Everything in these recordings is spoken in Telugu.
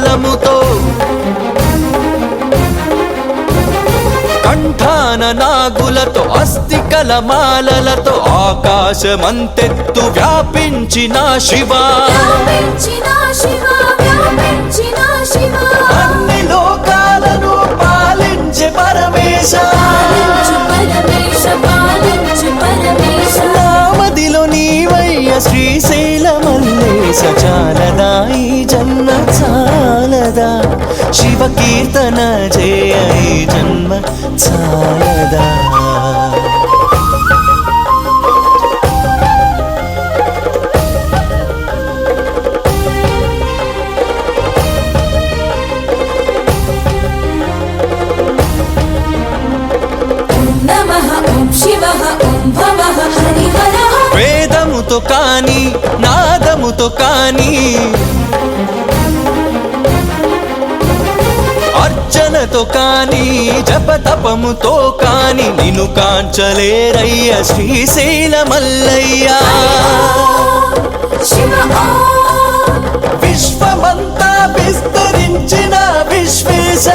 కపాలముతో కంఠాన నాగులతో అస్థికల మాలలతో ఆకాశమంతెత్తు వ్యాపించిన శివ. అన్ని లోకాలను పాలించే పరమేశ. పాలించు పరమేశ పాలించు పరమేశ కీర్తన జయ ఈ జన్మ చాలదా. వేదముతో కాని నాదముతో కాని అర్చనతో కాని జపతపముతో కాని నిన్ను కాంచలేరయ్య శ్రీశైల మల్లయ్య. విశ్వమంతా విస్తరించిన విశ్వేశ.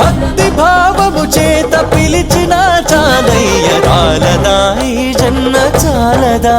భక్తి భావము చేత పిలిచిన చాలయ్య చాలదా ఈ జన్న చాలదా.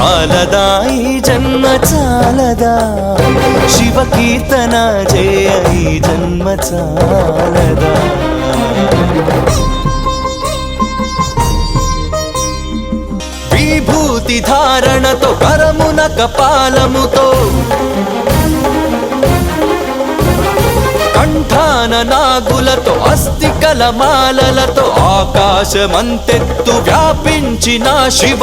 చాలదా ఈ జన్మ చాలదా? శివ కీర్తన జయ ఈ జన్మ చాలదా? విభూతి ధారణతో కరమున కపాలముతో కంఠాన నాగులతో అస్థికల మాలలతో ఆకాశమంతెత్తు వ్యాపించిన శివ.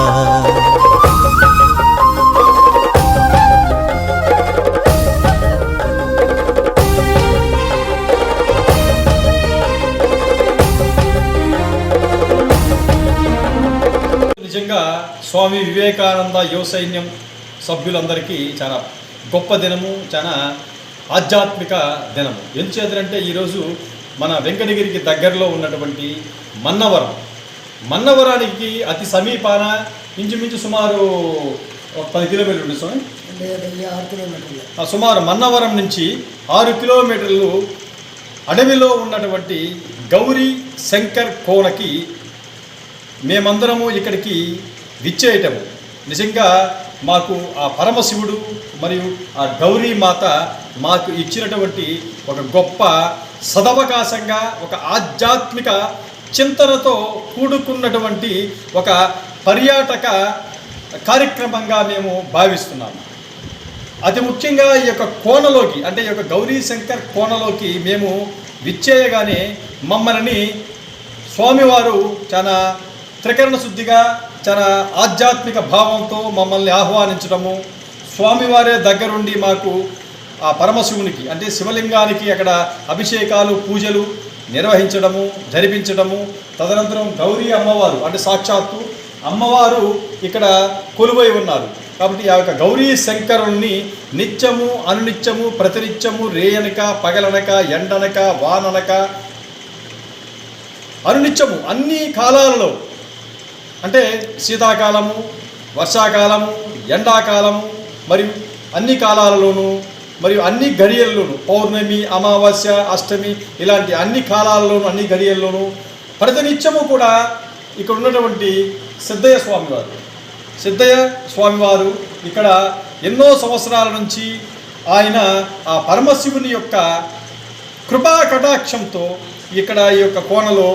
స్వామి వివేకానంద యువ సైన్యం సభ్యులందరికీ చాలా గొప్ప దినము చాలా ఆధ్యాత్మిక దినము. ఎందుచేతంటే ఈరోజు మన వెంకటగిరికి దగ్గరలో ఉన్నటువంటి మన్నవరం. మన్నవరానికి అతి సమీపాన ఇంచుమించు సుమారు పది కిలోమీటర్లు ఉంటుంది స్వామి? సుమారు మన్నవరం నుంచి ఆరు కిలోమీటర్లు అడవిలో ఉన్నటువంటి గౌరీ శంకర్ కోనకి మేమందరము ఇక్కడికి విచ్చేయటము. నిజంగా మాకు ఆ పరమశివుడు మరియు ఆ గౌరీ మాత మాకు ఇచ్చినటువంటి ఒక గొప్ప సదవకాశంగా ఒక ఆధ్యాత్మిక చింతనతో కూడుకున్నటువంటి ఒక పర్యాటక కార్యక్రమంగా మేము భావిస్తున్నాము. అతి ముఖ్యంగా ఈ యొక్క కోనలోకి అంటే ఈ యొక్క గౌరీ శంకర్ కోనలోకి మేము విచ్చేయగానే మమ్మల్ని స్వామివారు చాలా త్రికరణ శుద్ధిగా చాలా ఆధ్యాత్మిక భావంతో మమ్మల్ని ఆహ్వానించడము స్వామివారే దగ్గరుండి మాకు ఆ పరమశివునికి అంటే శివలింగానికి అక్కడ అభిషేకాలు పూజలు నిర్వహించడము జరిపించడము తదనంతరం గౌరీ అమ్మవారు అంటే సాక్షాత్తు అమ్మవారు ఇక్కడ కొలువై ఉన్నారు. కాబట్టి ఆ యొక్క గౌరీ శంకరుణ్ణి నిత్యము అనునిత్యము ప్రతినిత్యము రేయనక పగలనక ఎండనక వాననక అనునిత్యము అన్ని కాలాలలో అంటే శీతాకాలము వర్షాకాలము ఎండాకాలము మరియు అన్ని కాలాలలోనూ మరియు అన్ని గడియల్లోనూ పౌర్ణమి అమావాస్య అష్టమి ఇలాంటి అన్ని కాలాలలోనూ అన్ని గడియల్లోనూ ప్రతినిత్యము కూడా ఇక్కడ ఉన్నటువంటి సిద్ధయ్య స్వామివారు. సిద్ధయ్య స్వామివారు ఇక్కడ ఎన్నో సంవత్సరాల నుంచి ఆయన ఆ పరమశివుని యొక్క కృపా కటాక్షంతో ఇక్కడ ఈ యొక్క కోనలో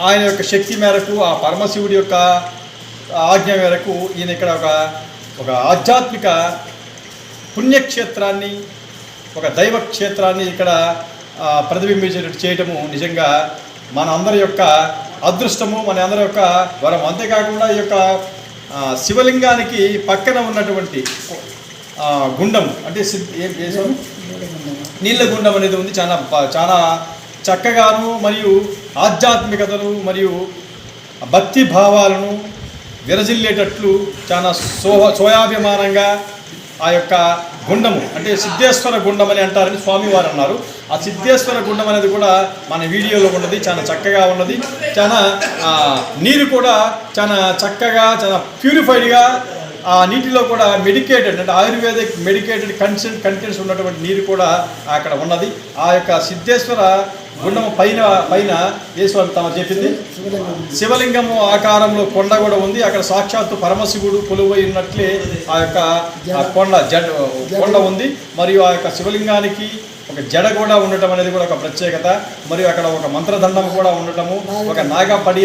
ఆయన యొక్క శక్తి మేరకు ఆ పరమశివుడి యొక్క ఆజ్ఞ మేరకు ఈయన ఇక్కడ ఒక ఒక ఆధ్యాత్మిక పుణ్యక్షేత్రాన్ని ఒక దైవ క్షేత్రాన్ని ఇక్కడ ప్రతిబింబించేటట్టు చేయటము నిజంగా మన అందరి యొక్క అదృష్టము మన అందరి యొక్క వరం అంతేకాకుండా ఈ యొక్క శివలింగానికి పక్కన ఉన్నటువంటి గుండం అంటే ఏ- స్వామి? నీళ్ళ గుండం అనేది ఉంది. చాలా చాలా చక్కగాను మరియు ఆధ్యాత్మికతను మరియు భక్తి భావాలను విరజిల్లేటట్లు చాలా సో సోయాభిమానంగా ఆ యొక్క గుండము అంటే సిద్ధేశ్వర గుండం అని అంటారని స్వామివారు అన్నారు. ఆ సిద్ధేశ్వర గుండం అనేది కూడా మన వీడియోలో ఉన్నది చాలా చక్కగా ఉన్నది. చాలా నీరు కూడా చాలా చక్కగా చాలా ప్యూరిఫైడ్గా ఆ నీటిలో కూడా మెడికేటెడ్ అంటే ఆయుర్వేదిక్ మెడికేటెడ్ కన్సెంట్ కంటెంట్స్ ఉన్నటువంటి నీరు కూడా అక్కడ ఉన్నది. ఆ యొక్క సిద్ధేశ్వర గుండము పైన పైన ఏ తమ చెప్పింది? శివలింగము ఆకారంలో కొండ కూడా ఉంది. అక్కడ సాక్షాత్తు పరమశివుడు కొలువై ఉన్నట్లే ఆ యొక్క ఆ కొండ జడ్ కొండ ఉంది. మరియు ఆ యొక్క శివలింగానికి ఒక జడ కూడా ఉండటం అనేది కూడా ఒక ప్రత్యేకత. మరియు అక్కడ ఒక మంత్రదండం కూడా ఉండటము. ఒక నాగపడి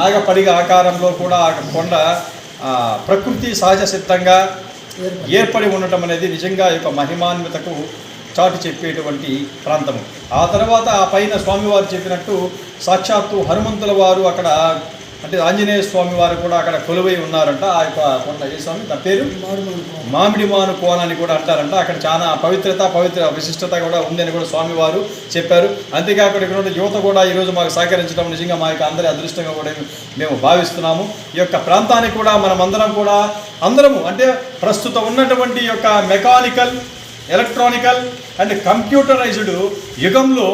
నాగపడిగ ఆకారంలో కూడా ఆ కొండ ప్రకృతి సహజ సిద్ధంగా ఏర్పడి ఉండటం అనేది నిజంగా యొక్క మహిమాన్వితకు చాటి చెప్పేటువంటి ప్రాంతము. ఆ తర్వాత ఆ పైన స్వామివారు చెప్పినట్టు సాక్షాత్తు హనుమంతుల వారు అక్కడ అంటే ఆంజనేయ స్వామి వారు కూడా అక్కడ కొలువై ఉన్నారంట. ఆ యొక్క కొండ ఏ స్వామి? నా పేరు? మామిడి మాను కోన అని కూడా అంటారంట. అక్కడ చాలా పవిత్రత పవిత్ర విశిష్టత కూడా ఉందని కూడా స్వామివారు చెప్పారు. అంతేకాకుండా ఇక్కడ ఉన్న యువత కూడా ఈరోజు మాకు సహకరించడం నిజంగా మా యొక్క అందరి అదృష్టంగా కూడా మేము భావిస్తున్నాము. ఈ యొక్క ప్రాంతానికి కూడా మనమందరం కూడా అందరము అంటే ప్రస్తుతం ఉన్నటువంటి యొక్క మెకానికల్ ఎలక్ట్రానికల్ అండ్ కంప్యూటరైజ్డ్ యుగంలో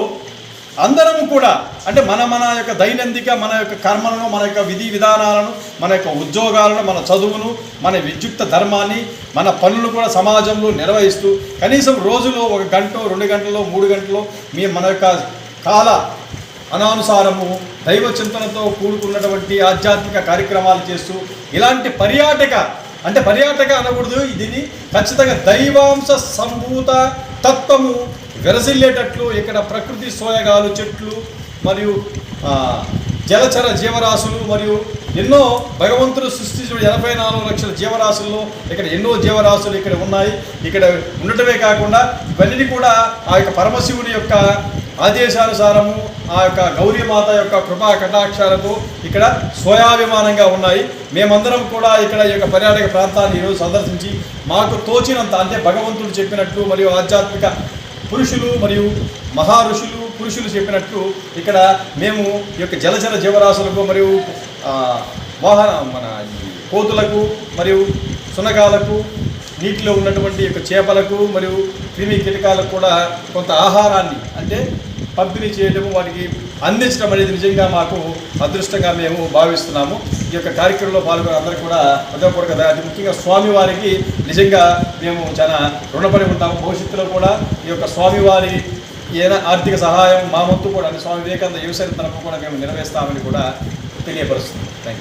అందరము కూడా అంటే మన మన యొక్క దైనందిక మన యొక్క కర్మలను మన యొక్క విధి విధానాలను మన యొక్క ఉద్యోగాలను మన చదువును మన విద్యుక్త ధర్మాన్ని మన పనులను కూడా సమాజంలో నిర్వహిస్తూ కనీసం రోజులో ఒక గంట రెండు గంటలో మూడు గంటలో మీ మన యొక్క కాల అనానుసారము దైవ చింతనతో కూడుకున్నటువంటి ఆధ్యాత్మిక కార్యక్రమాలు చేస్తూ ఇలాంటి పర్యాటక అంటే పర్యాటక అనకూడదు. దీన్ని ఖచ్చితంగా దైవాంశ సంభూత తత్వము విరసిల్లేటట్లు ఇక్కడ ప్రకృతి సోయగాలు చెట్లు మరియు జలచర జీవరాశులు మరియు ఎన్నో భగవంతుడు సృష్టించిన ఎనభై నాలుగు లక్షల జీవరాశుల్లో ఇక్కడ ఎన్నో జీవరాశులు ఇక్కడ ఉన్నాయి. ఇక్కడ ఉండటమే కాకుండా ఇవన్నీ కూడా ఆ యొక్క పరమశివుని యొక్క ఆదేశానుసారము ఆ యొక్క గౌరీమాత యొక్క కృపా కటాక్షాలతో ఇక్కడ స్వయాభిమానంగా ఉన్నాయి. మేమందరం కూడా ఇక్కడ ఈ యొక్క పర్యాటక ప్రాంతాన్ని ఈరోజు సందర్శించి మాకు తోచినంత అంటే భగవంతుడు చెప్పినట్లు మరియు ఆధ్యాత్మిక పురుషులు మరియు మహా ఋషులు పురుషులు చెప్పినట్లు ఇక్కడ మేము ఈ యొక్క జలచర జీవరాశులకు మరియు వాహన మన కోతులకు మరియు సునకాలకు నీటిలో ఉన్నటువంటి యొక్క చేపలకు మరియు క్రిమి కీటకాలకు కూడా కొంత ఆహారాన్ని అంటే పంపిణీ చేయడము వాటికి అందించడం అనేది నిజంగా మాకు అదృష్టంగా మేము భావిస్తున్నాము. ఈ యొక్క కార్యక్రమంలో పాల్గొన్న అందరికీ కూడా హృదయపూర్వక కదా అది ముఖ్యంగా స్వామివారికి నిజంగా మేము చాలా రుణపడి ఉంటాము. భవిష్యత్తులో కూడా ఈ యొక్క స్వామివారి ఏదైనా ఆర్థిక సహాయం మా వంతు కూడా స్వామి వివేకానంద యువసరి తరపు కూడా మేము నెరవేరుస్తామని కూడా తెలియపరుస్తుంది థ్యాంక్ యూ